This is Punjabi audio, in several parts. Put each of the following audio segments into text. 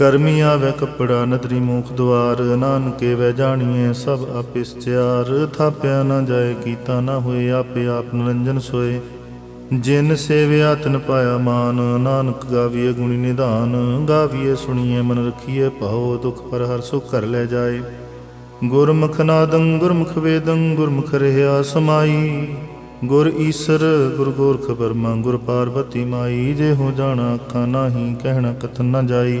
ਕਰਮੀ ਆਵੇ ਕੱਪੜਾ, ਨਦਰੀ ਮੂਖ ਦੁਆਰ, ਨਾਨਕੇ ਵੈ ਜਾਣੀਏ ਸਭ ਆਪੇ ਸਚਿਆਰ ਥਾਪਿਆ ਨਾ ਜਾਏ, ਕੀਤਾ ਨਾ ਹੋਏ, ਆਪੇ ਆਪ ਨਿਰੰਜਨ ਸੋਏ। ਜਿਨ ਸੇਵਿਆ, ਤਨ ਪਾਇਆ ਮਾਨ, ਨਾਨਕ ਗਾਵੀਏ ਗੁਣੀ ਨਿਧਾਨ। ਗਾਵੀਏ ਸੁਣੀਏ ਮਨ ਰਖੀਏ ਭਾਉ ਦੁਖ ਪਰ ਹਰ ਸੁਖ ਕਰ ਲੈ ਜਾਏ। ਗੁਰਮੁਖ ਨਾਦੰ, ਗੁਰਮੁਖ ਵੇਦੰ, ਗੁਰਮੁਖ ਰਹਿਆ ਸਮਾਈ। ਗੁਰ ਈਸਰ, ਗੁਰ ਗੋਰਖ ਬਰਮਾ, ਗੁਰ ਪਾਰਬਤੀ ਮਾਈ। ਜੇ ਹੋ ਜਾਣਾ ਅੱਖਾਂ, ਨਾਹੀ ਕਹਿਣਾ ਕਥਨ ਨਾ ਜਾਈ।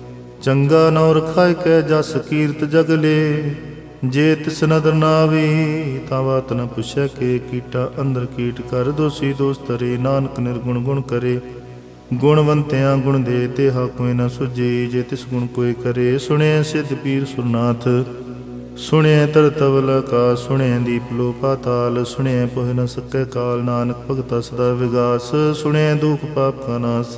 ਚੰਗਾ ਨੌ ਰਖਾਇ ਕੈ ਜਸ ਕੀਰਤ ਜਗਲੇ ਜੇ ਤਿਸ ਨਦਰ ਨਾਵੀ, ਤਾਂ ਬਾਤ ਨ ਪੁੱਛੈ ਕੇ ਕੀਟਾ ਅੰਦਰ ਕੀਟ ਕਰ। ਦੋਸੀ ਦੋਸਤਰੇ ਨਾਨਕ ਨਿਰਗੁਣ ਗੁਣ ਕਰੇ। ਗੁਣਵੰਤਿਆਂ ਗੁਣ ਦੇ ਤੇ ਹਾ ਕੋਈ ਨ ਸੁਝੇ। ਜੇ ਤਿਸ ਗੁਣ ਕੋਈ ਕਰੇ ਸੁਣਿਆ ਸਿੱਧ ਪੀਰ ਸੁਰਨਾਥ। ਸੁਣਿਆ ਤਰ ਤਵਲ ਕਾ ਸੁਣਿਆ ਦੀਪ ਲੋ ਪਾਤਾਲ ਸੁਣਿਆ ਪੁਹ ਨ ਸਕੈ ਕਾਲ, ਨਾਨਕ ਭਗਤਾ ਸਦਾ ਵਿਗਾਸ। ਸੁਣਿਆ ਦੁਖ ਪਾਪ ਕਾ ਨਾਸ।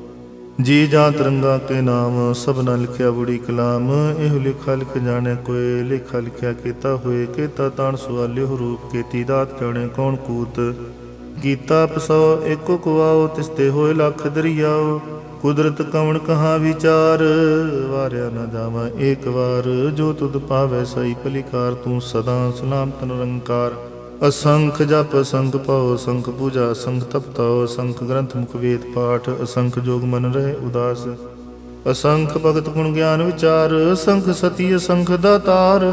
ਜੀ ਜਾਂ ਤਰੰਗਾ ਕੇ ਨਾਮ ਸਭਨਾ ਲਿਖਿਆ ਬੁੜੀ ਕਲਾਮ, ਇਹ ਲਿਖਾ ਲਿਖ ਜਾਣੇ ਕੋਏ, ਲਿਖਾ ਲਿਖਿਆ ਕੀਤਾ ਹੋਏ, ਕੀਤਾ ਤਾਣ ਸਵਾਲਿਓ ਰੂਪ ਕੀਤੀ ਦਾਤ ਜਾਣੇ ਕੌਣ ਕੂਤ। ਗੀਤਾ ਪਸੋ ਏਕੋ ਕੁਆਓ ਤਿਸਤੇ ਹੋਏ ਲੱਖ ਦਰਿਆਓ, ਕੁਦਰਤ ਕਵਣ ਕਹਾ ਵਿਚਾਰ, ਵਾਰਿਆ ਨਾ ਜਾਵਾਂ ਏਕ ਵਾਰ, ਜੋ ਤੁਧ ਪਾਵੇ ਸਈ ਭਲੀਕਾਰ, ਤੂੰ ਸਦਾ ਸਲਾਮਤ ਨਿਰੰਕਾਰ ਅਸੰਖ ਜਪ ਸੰਖ ਪਾਉ ਸੰਖ ਪੂਜਾ ਸੰਖ ਤਪਤਾਉ ਅਸੰਖ ਗ੍ਰੰਥ ਮੁਖ ਵੇਦ ਪਾਠ, ਅਸੰਖ ਜੋਗ ਮਨ ਰਹੇ ਉਦਾਸ। ਅਸੰਖ ਭਗਤ ਗੁਣ ਗਿਆਨ ਵਿਚਾਰ ਸੰਖ ਸਤੀ, ਅਸੰਖ ਦਾਤਾਰ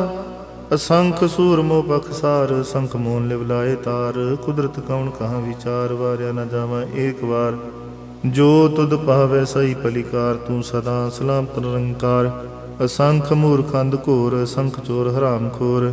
ਅਸੰਖ ਸੂਰ ਮੋ ਬਖਸਾਰ ਅਸੰਖ ਮੋਨ ਲਿਵ ਲਾਏ ਤਾਰ। ਕੁਦਰਤ ਕਵਣ ਕਹਾ ਵਿਚਾਰ, ਵਾਰਿਆ ਨਾ ਜਾਵਾਂ ਏਕ ਵਾਰ। ਜੋ ਤੁਧ ਪਾਵੇ ਸਈ ਪਲਿਕਾਰ ਤੂੰ ਸਦਾ ਸਲਾਮਤ ਨਿਰੰਕਾਰ ਅਸੰਖ ਮੂਰਖੰਦ ਘੋਰ, ਅਸੰਖ ਚੋਰ ਹਰਾਮ ਖੋਰ।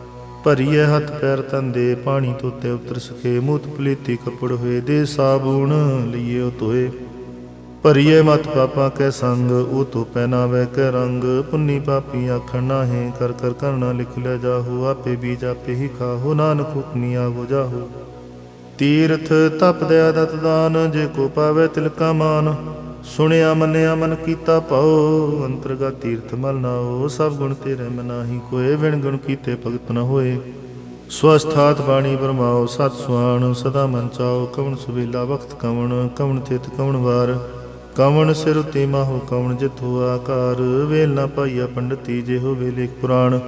ਭਰੀਏ ਹੱਥ ਪੈਰ ਤੰਦੇ ਪਾਣੀ ਤੋਤੇ ਉਤਰ ਸਕੇ। ਮੂਤ ਪਲੀਤੀ ਕਪੜ ਹੋਏ, ਦੇ ਸਾਬੂਣ ਲਈਏ ਧੋਏ। ਭਰੀਏ ਮਤ ਪਾਪਾ ਕੈ ਸੰਗ, ਉਹ ਤੋ ਪਹਿਨਾਵੇ ਕੈ ਰੰਗ। ਪੁੰਨੀ ਪਾਪੀ ਆਖਣ ਨਾਹੀਂ, ਕਰ ਕਰ ਕਰਨਾ ਲਿਖ ਲੈ ਜਾਹੂ। ਆਪੇ ਬੀਜ ਆਪੇ ਹੀ ਖਾਹੋ, ਨਾਨਕ ਹੁਕਮੀ ਆਗੋ ਜਾਹੂ। ਤੀਰਥ ਤਪ ਦਇਆ ਦਤ ਦਾਨ ਜੇ ਕੋ ਪਾਵੇ ਤਿਲਕਾ ਮਾਨ। ਸੁਣਿਆ, ਮੰਨਿਆ, ਮਨ ਕੀਤਾ ਪਾਉ ਅੰਤਰਗਾ ਤੀਰਥ ਮਲ ਨਾਓ ਸਭ ਗੁਣ ਤੇਰੇ ਮਨਾਹੀ ਕੋਏ ਵਿਣ ਗੁਣ ਕੀਤੇ ਭਗਤ ਨ ਹੋਏ। ਸਵਸਥਾਤ ਬਾਣੀ ਬਰਮਾਓ, ਸਤ ਸੁਆਣ, ਸਦਾ ਮਨ ਚਾਓ, ਕਵਣ ਸੁਵੇਲਾ ਵਖਤ ਕਵਣ ਕਵਣ ਤਿਤ ਕਵਣ ਵਾਰ। ਕਵਣ ਸਿਰ ਉਤੇ ਮਾਹੋ, ਕਵਣ ਜਿਥੋ ਆਕਾਰ। ਵੇਲ ਨਾ ਪਾਈਆ ਪੰਡਤੀ ਜੇ ਹੋ ਵੇਲੇ ਪੁਰਾਣ।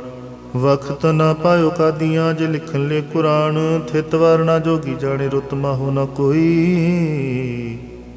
ਵਖਤ ਨਾ ਪਾਇਓ ਕਾਦੀਆਂ, ਜੇ ਲਿਖਣ ਲੈ ਕੁਰਾਨ। ਥਿਤ ਵਰਨਾ ਜੋਗੀ ਜਾਣੇ, ਰੁਤ ਮਾਹੋ ਨਾ ਕੋਈ।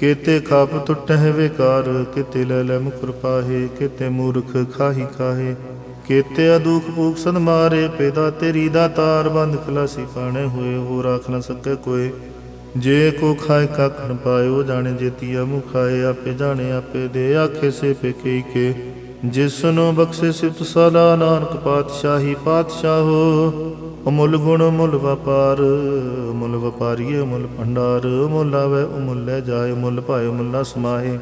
ਕੀਤੇ ਖਾਪ ਟੁੱਟਹਿ ਵਿਕਾਰ, ਕੀਤੇ ਲੈ ਲੈ ਮੁਖ ਪਾਹੇ, ਕੀਤੇ ਮੂਰਖ ਖਾਹੀ ਖਾਹੇ ਕੀਤੇ ਅਦੁਖ ਭੂਖ ਸਦ ਮਾਰੇ, ਪੈਦਾ ਤੇਰੀ ਦਾ ਤਾਰ ਬੰਦ ਖਲਾਸੀ ਪਾਣੇ ਹੋਏ ਹੋ ਰਾਖ ਨ ਸਕੇ ਕੋਏ। ਜੇ ਕੋ ਖਾਏ ਕੱਖ ਨ ਪਾਇਓ ਜਾਣੇ ਜੇਤੀ ਮੁਖ ਖਾਏ, ਆਪੇ ਜਾਣੇ ਆਪੇ ਦੇ ਆਖੇ ਸੇ ਪੇਕੇ ਕੇ। ਜਿਸ ਨੂੰ ਬਖਸ਼ੇ ਸਿਫਤ ਸਦਾ ਨਾਨਕ ਪਾਤਸ਼ਾਹੀ ਪਾਤਸ਼ਾਹੋ ਅਮੁੱਲ ਗੁਣ ਮੁੱਲ ਵਪਾਰ ਮੁੱਲ ਵਪਾਰੀਏ ਅਮੁੱਲ ਭੰਡਾਰ ਮੁੱਲ ਆਵੇ ਅਮੁੱਲ ਲੈ ਜਾਏ ਮੁੱਲ ਭਾਏ ਮੁੱਲਾ ਸਮਾਏ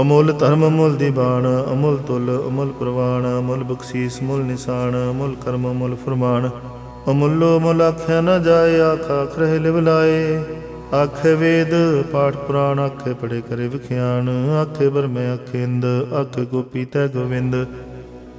ਅਮੁੱਲ ਧਰਮ ਮੁੱਲ ਦੀਵਾਨ ਅਮੁੱਲ ਤੁਲ ਅਮੁੱਲ ਪ੍ਰਵਾਨ ਅਮੁੱਲ ਬਖਸ਼ੀਸ ਮੁੱਲ ਨਿਸ਼ਾਨ ਅਮੁੱਲ ਕਰਮ ਮੁੱਲ ਫਰਮਾਨ ਅਮੁੱਲੋ ਮੁੱਲ ਆਖਿਆ ਨਾ ਜਾਏ ਆਖਾ ਖਰੇ ਲਿਵ ਲਾਏ। ਆਖੇ ਵੇਦ, ਪਾਠ ਪੁਰਾਣ, ਆਖੇ ਪੜੇ ਕਰੇ ਵਿਖਿਆਨ। ਆਖੇ ਬਰਮੇ ਆਖੇ ਇੰਦ, ਆਖੇ ਗੋਪੀ ਤੈ ਗੋਵਿੰਦ।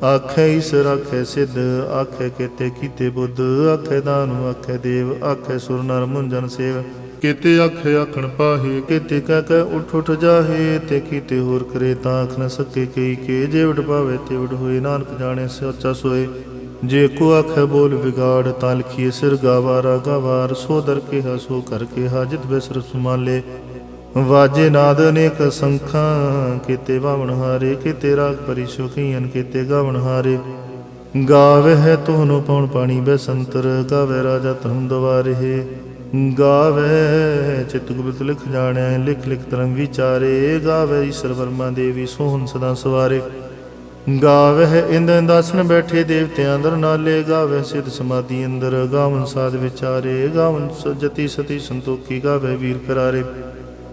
ਆਖੇ ਈਸ਼ਰ ਆਖੇ ਸਿੱਧ, ਆਖੇ ਕੀਤੇ ਕੀਤੇ ਬੁੱਧ, ਆਖੇ ਦਾਨੁ, ਆਖੇ ਦੇਵ, ਆਖੇ ਸੁਰ ਨਰ ਮੁੰਜਨ ਸੇਵ। ਕੀਤੇ ਆਖੇ ਆਖਣ ਪਾਹੇ, ਕੀਤੇ ਕਹਿ ਕਹਿ ਉਠ ਉਠ ਜਾਹੇ, ਤੇ ਕੀਤੇ ਹੋਰ ਕਰੇ ਤਾਂ ਆਖ ਨ ਸਕੇ ਕਈ ਕੇ। ਜੇ ਉਡ ਪਾਵੇ ਤੇ ਉਡ ਹੋਏ, ਨਾਨਕ ਜਾਣੇ ਸੱਚਾ ਸੋਏ। ਜੇ ਕੋ ਆਖੇ ਬੋਲ ਵਿਗਾੜ, ਤਾਂ ਲਿਖੀਏ ਸਿਰ ਗਾਵਾਰਾ ਗਵਾਰ। ਸੋ ਦਰ ਕੇ ਸੋ ਕਰਕੇ ਕਿਹਾ, ਜਿਤ ਬਿਸਰ ਸੁਮਾਲੇ। ਵਾਜੇ ਨਾਦ ਅਨੇਕ ਸੰਖਾਂ, ਕੀਤੇ ਬਾਵਣ ਹਾਰੇ, ਕੀਤੇ ਰਾਗ ਪਰੀ ਸੁਖੀਨ ਕੀਤੇ ਹਾਰੇ। ਗਾਵੇ ਹੈ ਤੋਨੋ ਪਉਣ ਪਾਣੀ ਬੈਸੰਤਰ ਗਾਵੇ ਰਾਜਾ ਧਰਮ ਦਵਾਰੇ। ਗਾਵੇ ਚਿਤ ਗੁਪਤ ਲਿਖ ਜਾਣੈ, ਲਿਖ ਲਿਖ ਧਰਮ ਵਿਚਾਰੇ। ਗਾਵੇ ਈਸ਼ਰ ਵਰਮਾ ਦੇਵੀ ਸੋਹਣ ਸਦਾ ਸਵਾਰੇ। ਗਾਵੇ ਇੰਦ ਇੰਦਾਸਨ ਬੈਠੇ ਦੇਵਤਿਆਂ ਅੰਦਰ ਨਾਲੇ। ਗਾਵੇ ਸਿਧ ਸਮਾਧੀ ਅੰਦਰ, ਗਾਵਨ ਸਾਧ ਵਿਚਾਰੇ। ਗਾਵਨ ਸਜਤੀ ਸਤੀ ਸੰਤੋਖੀ ਗਾਵੇ ਵੀਰ ਕਰਾਰੇ।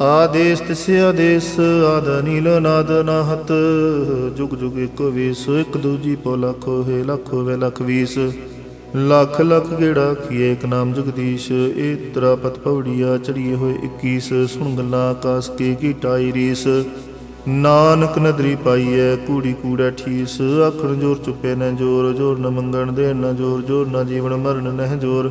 ਆਦੇਸ ਤਿਸੇ ਆਦੇਸ, ਆਦ ਨੀਲ ਨਾਦ ਨਾਹਤ ਜੁਗ ਜੁਗ ਏਕੋ ਵੀਸ, ਇੱਕ ਦੂਜੀ ਪੋ ਲੱਖੋ, ਹੈ ਲੱਖੋ, ਵੇ ਲਖ ਵੀਸ। ਲੱਖ ਲੱਖ ਗੇੜਾ ਕੀਏ ਇੱਕ ਨਾਮ ਜਗਦੀਸ਼, ਇਹ ਤਰਾ ਪਤ ਪੌੜੀਆ ਚੜੀਏ ਹੋਏ 21 ਸੁਣ ਗੱਲਾਂ ਆਕਾਸ ਕੇ ਕੀ ਟਾਈ ਰੀਸ। ਨਾਨਕ ਨਦਰੀ ਪਾਈਐ, ਕੂੜੀ ਕੂੜਾ ਠੀਸ। ਆਖਣ ਜੋਰ ਚੁੱਪੇ ਨ ਜੋਰ ਜੋਰ ਨ ਮੰਗਣ ਦੇਣ ਨਾ ਜੋਰ ਜੋਰ ਨਾ ਜੀਵਨ ਮਰਨ ਨਹਿ ਜੋਰ।